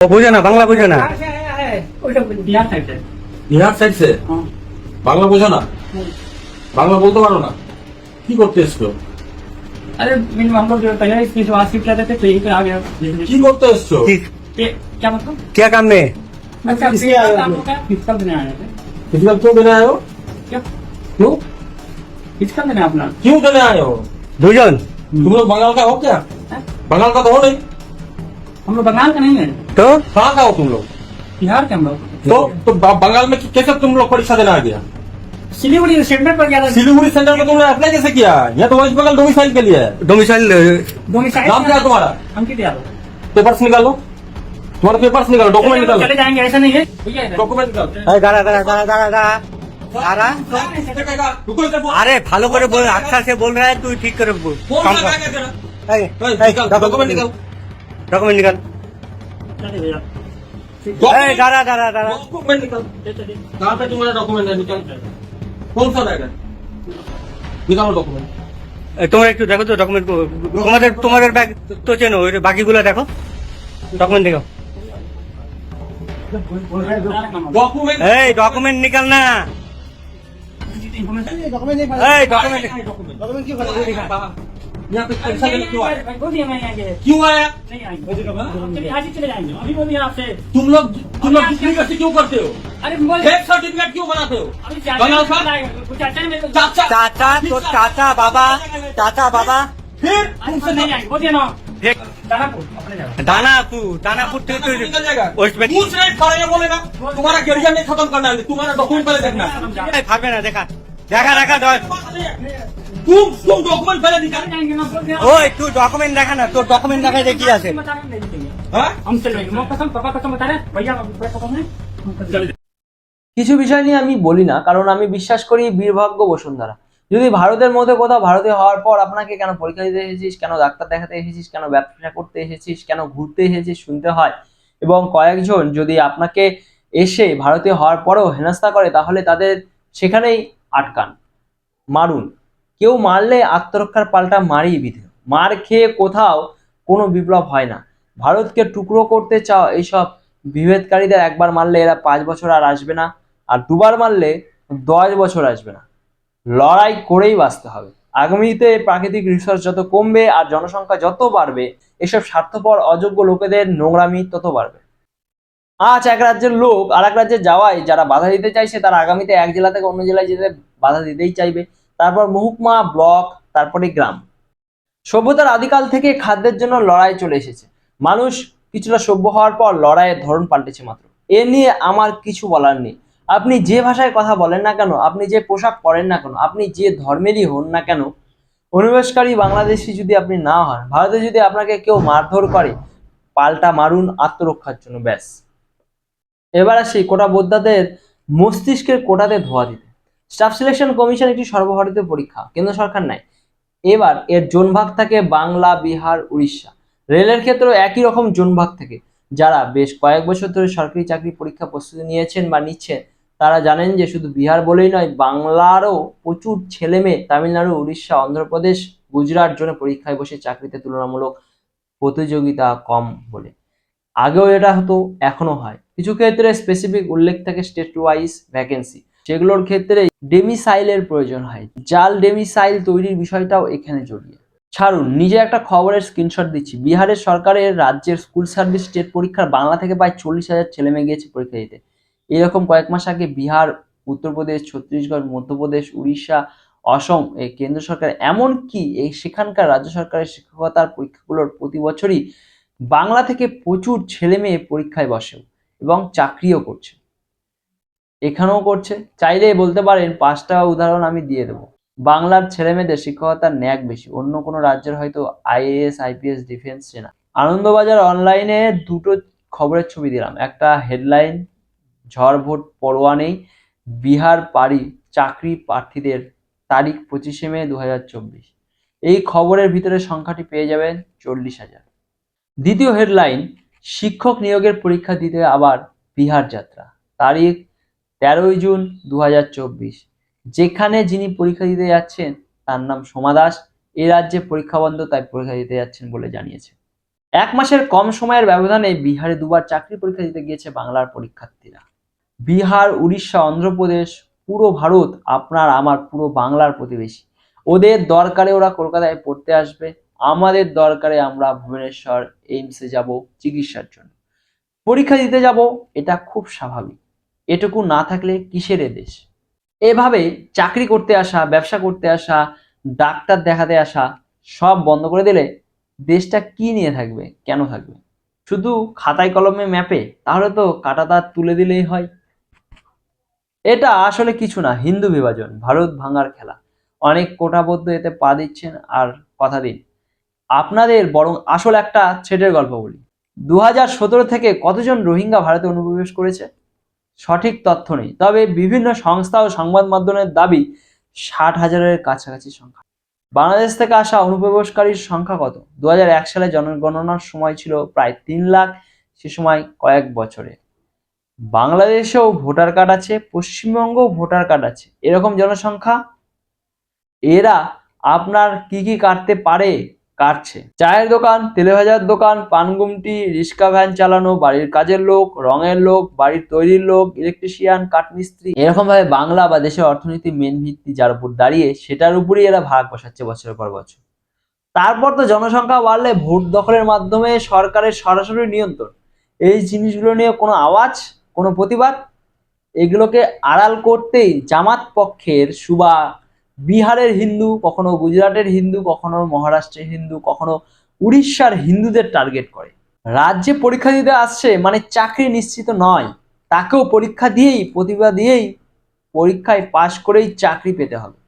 ও বুঝে না বাংলা বুঝে না ওইটা বিহার সাইডে বিহার সাইড সে বাংলা বোঝো না বাংলা বলতে পারো না কি করতে এসছো अरे मिनिमम हम लोग जो पहले इसकी जो आसिफ कहते थे तो यही पे आ गया কি করতে এসছো কি- ये- क्या मतलब क्या काम में अच्छा आपको क्या फिजिकल देने आए थे फिजिकल क्यों देने आए हो क्या क्यों फिजिकल देने अपना क्यों देने आए हो দুজন तुम लोग बंगाल का हो क्या हैं? बंगाल का तो हो नहीं हम लोग बंगाल का नहीं है तो? कहाँ का हो तुम लोग? बिहार के हम लोग। तो, तो बंगाल में कैसे तुम लोग परीक्षा देने आ गया? सिलीगुड़ी सेंटर पर गया था सिलीगुड़ी सेंटर पर तुमने अप्लाई कैसे किया? यहाँ तो वेस्ट बंगाल डोमिसाइल के लिए। डोमिसाइल डोमिसाइल नाम क्या तुम्हारा? अंकित यादव। पेपर्स निकालो। तुम्हारा पेपर्स निकालो डॉक्यूमेंट निकालो। चले जाएँगे ऐसा नहीं है। डॉक्यूमेंट निकालो। अरे फालो करे बोल अच्छा से बोल रहा है तू ठीक करे डॉक्यूमेंट निकाल डॉक्यूमेंट निकाल। चले भैया এই দাঁড়া দাঁড়া দাঁড়া डॉक्यूमेंट निकाल चलिए कहाँ पे तुम्हारा डॉक्यूमेंट है निकाल कौन सा बैग है निकालो डॉक्यूमेंट এই, তোমরা একটু দেখো তো ডকুমেন্ট তোমাদের তোমাদের ব্যাগ তো চেনো ওই বাকিগুলো দেখো ডকুমেন্ট দেখো डॉक्यूमेंट এই ডকুমেন্ট নিকাল না এই ডকুমেন্ট यहाँ पे पैसा लेने क्यों आया वो भी क्यों आया नहीं आएंगे आज ही चले जाएंगे अभी बोलिए आपसे तुम लोग तुम लोग दुश्मनी कैसे क्यों करते हो अरे फेक सर्टिफिकेट क्यों बनाते हो चाचा तो चाचा बाबा चाचा बाबा फिर तुमसे नहीं आएंगे बोलिए ना दानापुर दानापुर वेस्ट बंगाल खड़ा बोलेगा तुम्हारा गिरजा नहीं खत्म करना है तुम्हारा डॉक्यूमेंट पहले ডকুমেন্ট দেখা না তোর ডকুমেন্ট দেখা দেখি আছে হ্যাঁ? কিছু বিষয় নিয়ে আমি বলি না কারণ আমি বিশ্বাস করি বীরভাগ্য বসুন্ধরা। যদি ভারতের মধ্যে কোথাও ভারতে হওয়ার পর আপনাকে কেন পরীক্ষা দিতে এসেছিস কেন ডাক্তার দেখাতে এসেছিস কেন ব্যবসা করতে এসেছিস কেন ঘুরতে এসেছিস শুনতে হয়। এবং কয়েকজন যদি আপনাকে এসে ভারতে হওয়ার পরেও হেনস্থা করে তাহলে তাদের সেখানেই আটকান মারুন। কেউ মারলে আত্মরক্ষার পাল্টা মারিয়ে বিধে মার খেয়ে কোথাও কোনো বিপ্লব হয় না। ভারতকে টুকরো করতে চাও এইসব বিভেদকারীদের একবার মারলে এরা পাঁচ বছর আর আসবে না, আর দুবার মারলে দশ বছর আসবে না। লড়াই করেই বাঁচতে হবে। আগামীতে প্রাকৃতিক রিসোর্স যত কমবে আর জনসংখ্যা যত বাড়বে, এসব স্বার্থপর, অযোগ্য লোকেদের নোংরামি তত বাড়বে। আজ এক রাজ্যের লোক আর এক রাজ্যে যাওয়ায় যারা বাধা দিতে চাইছে, তারা আগামীতে এক জেলা থেকে অন্য জেলায় যেতে বাধা দিতেই চাইবে। তারপর মহকুমা, ব্লক, তারপরে গ্রাম। সভ্যতার আদিকাল থেকে খাদ্যের জন্য লড়াই চলে এসেছে। মানুষ কিছুটা সভ্য হওয়ার পর লড়াইয়ের ধরন পাল্টেছে মাত্র। এ নিয়ে আমার কিছু বলার নেই। আপনি যে ভাষায় কথা বলেন না কেন, আপনি যে পোশাক পরেন না কেন, আপনি যে ধর্মেরই হন না কেন অনুবেশকারী বাংলাদেশি যদি আপনি না হন, ভারতে যদি আপনাকে কেউ মারধর করে, পাল্টা মারুন আত্মরক্ষার জন্য, ব্যাস। এবার আসি কোটা বোদ্ধাদের মস্তিষ্কের কোটাতে ধোয়া দিতে। স্টাফ সিলেকশন কমিশন একটি সর্বভারতীয় পরীক্ষা, কেন্দ্র সরকার নেয় এবার এর জোন ভাগ থাকে বাংলা, বিহার, উড়িষ্যা। রেলের ক্ষেত্রেও একই রকম জোন ভাগ থাকে। যারা বেশ কয়েক বছর ধরে সরকারি চাকরি পরীক্ষা প্রস্তুতি নিয়েছেন বা নিচ্ছেন, তারা জানেন যে শুধু বিহার বলেই নয়, বাংলারও প্রচুর ছেলে মেয়ে তামিলনাড়ু, উড়িষ্যা, অন্ধ্রপ্রদেশ, গুজরাট জন্য পরীক্ষায় বসে চাকরিতে তুলনামূলক প্রতিযোগিতা কম বলে। আগেও এটা হতো এখনও হয়। কিছু ক্ষেত্রে স্পেসিফিক উল্লেখ থাকে স্টেট ওয়াইজ ভ্যাকেন্সি সেগুলোর ক্ষেত্রে ডেমিসাইলের প্রয়োজন হয়। জাল ডেমিসাইল তৈরির বিষয়টাও এখানে জড়িয়ে। ছাড়ুন, নিজে একটা খবরের স্ক্রিনশট দিচ্ছি। বিহারের সরকারের রাজ্যের স্কুল সার্ভিস স্টেট পরীক্ষার বাংলা থেকে প্রায় চল্লিশ হাজার ছেলে মেয়ে গিয়েছে পরীক্ষা দিতে। এরকম কয়েক মাস আগে বিহার, উত্তরপ্রদেশ, ছত্তিশগড়, মধ্যপ্রদেশ, উড়িষ্যা, অসম এ কেন্দ্র সরকার এমনকি এই সেখানকার রাজ্য সরকারের শিক্ষকতার পরীক্ষাগুলোর প্রতি বছরই বাংলা থেকে প্রচুর ছেলে মেয়ে পরীক্ষায় বসেও এবং চাকরিও করছে। এখানেও করছে। চাইলেই বলতে পারেন পাঁচটা উদাহরণ আমি দিয়ে দেবো। বাংলার ছেলে মেয়েদের শিক্ষকতার ন্যাক বেশি। অন্য কোনো রাজ্যের হয়তো আইএএস, আইপিএস, ডিফেন্স চেনা। আনন্দবাজার অনলাইনে দুটো খবরের ছবি দিলাম। একটা হেডলাইন, ঝড় ভোট পরোয়া নেই। বিহার পারি চাকরি প্রার্থীদের তারিখ পঁচিশে মে দু হাজার চব্বিশ। এই খবরের ভিতরে সংখ্যাটি পেয়ে যাবেন চল্লিশ হাজার। দ্বিতীয় হেডলাইন, শিক্ষক নিয়োগের পরীক্ষা দিতে আবার বিহার যাত্রা। তারিখ তেরোই জুন দু হাজার চব্বিশ। যেখানে যিনি পরীক্ষা দিতে যাচ্ছেন, তার নাম সোমা দাস। এ রাজ্যে পরীক্ষা বন্ধ, তাই পরীক্ষা দিতে যাচ্ছেন বলে জানিয়েছে। এক মাসের কম সময়ের ব্যবধানে বিহারে দুবার চাকরি পরীক্ষা দিতে গিয়েছে বাংলার পরীক্ষার্থীরা। বিহার, উড়িষ্যা, অন্ধ্রপ্রদেশ, পুরো ভারত আপনার আমার পুরো বাংলার প্রতিবেশী। ওদের দরকারে ওরা কলকাতায় পড়তে আসবে। আমাদের দরকারে আমরা ভুবনেশ্বর, এইমসে যাব চিকিৎসার জন্য। পরীক্ষা দিতে যাব, এটা খুব স্বাভাবিক। এটুকু না থাকলে কিসের দেশ? এভাবে চাকরি করতে আসা, ব্যবসা করতে আসা, ডাক্তার দেখাতে আসা, সব বন্ধ করে দিলে দেশটা কি নিয়ে থাকবে, কেন থাকবে? শুধু খাতায় কলমে ম্যাপে? তাহলে তো কাটা তার তুলে দিলেই হয়। এটা আসলে কিছু না, হিন্দু বিভাজন, ভারত ভাঙার খেলা। অনেক কোটাবদ্ধ এতে পা দিচ্ছেন আর কথা দিন। আপনাদের বরং আসল একটা ছেটের গল্প বলি। দু থেকে কতজন রোহিঙ্গা ভারতে অনুপ্রবেশ করেছে? সঠিক তথ্য নেই। তবে বিভিন্ন সংস্থা ও সংবাদ মাধ্যমের দাবি ষাট হাজারের কাছাকাছি সংখ্যা। বাংলাদেশ থেকে আসা অনুপ্রবেশকারীর সংখ্যা কত? দু হাজার এক সালে জনগণনার সময় ছিল প্রায় তিন লাখ, সে সময় কয়েক বছরে। বাংলাদেশেও ভোটার কার্ড আছে, পশ্চিমবঙ্গেও ভোটার কার্ড আছে, এরকম জনসংখ্যা? এরা আপনার কি কি কাটতে পারে? কাটছে। চায়ের দোকান তেলে ভাজার দোকান, পানগুমটি, রিক্সা ভ্যান চালানো, বাড়ির কাজের লোক, রঙের লোক, বাড়ির তৈরির লোক, ইলেকট্রিশিয়ান, কাঠমিস্ত্রি। এরকম ভাবে বাংলা বা দেশের অর্থনীতি মেন ভিত্তি যার উপর দাঁড়িয়ে, সেটার উপরই এরা ভাগ বসাচ্ছে বছরের পর বছর। তারপর তো জনসংখ্যা বাড়লে ভোট দখলের মাধ্যমে সরকারের সরাসরি নিয়ন্ত্রণ। এই জিনিসগুলো নিয়ে কোনো আওয়াজ, কোনো প্রতিবাদ? এগুলোকে আড়াল করতেই জামাত পক্ষের সুবা বিহারের হিন্দু, কখনো গুজরাটের হিন্দু, কখনো মহারাষ্ট্রের হিন্দু, কখনো উড়িষ্যার হিন্দুদের টার্গেট করে। রাজ্যে পরীক্ষা দিতে আসছে মানে চাকরি নিশ্চিত নয়। তাকেও পরীক্ষা দিয়েই, প্রতিভা দিয়েই পরীক্ষায় পাশ করেই চাকরি পেতে হবে।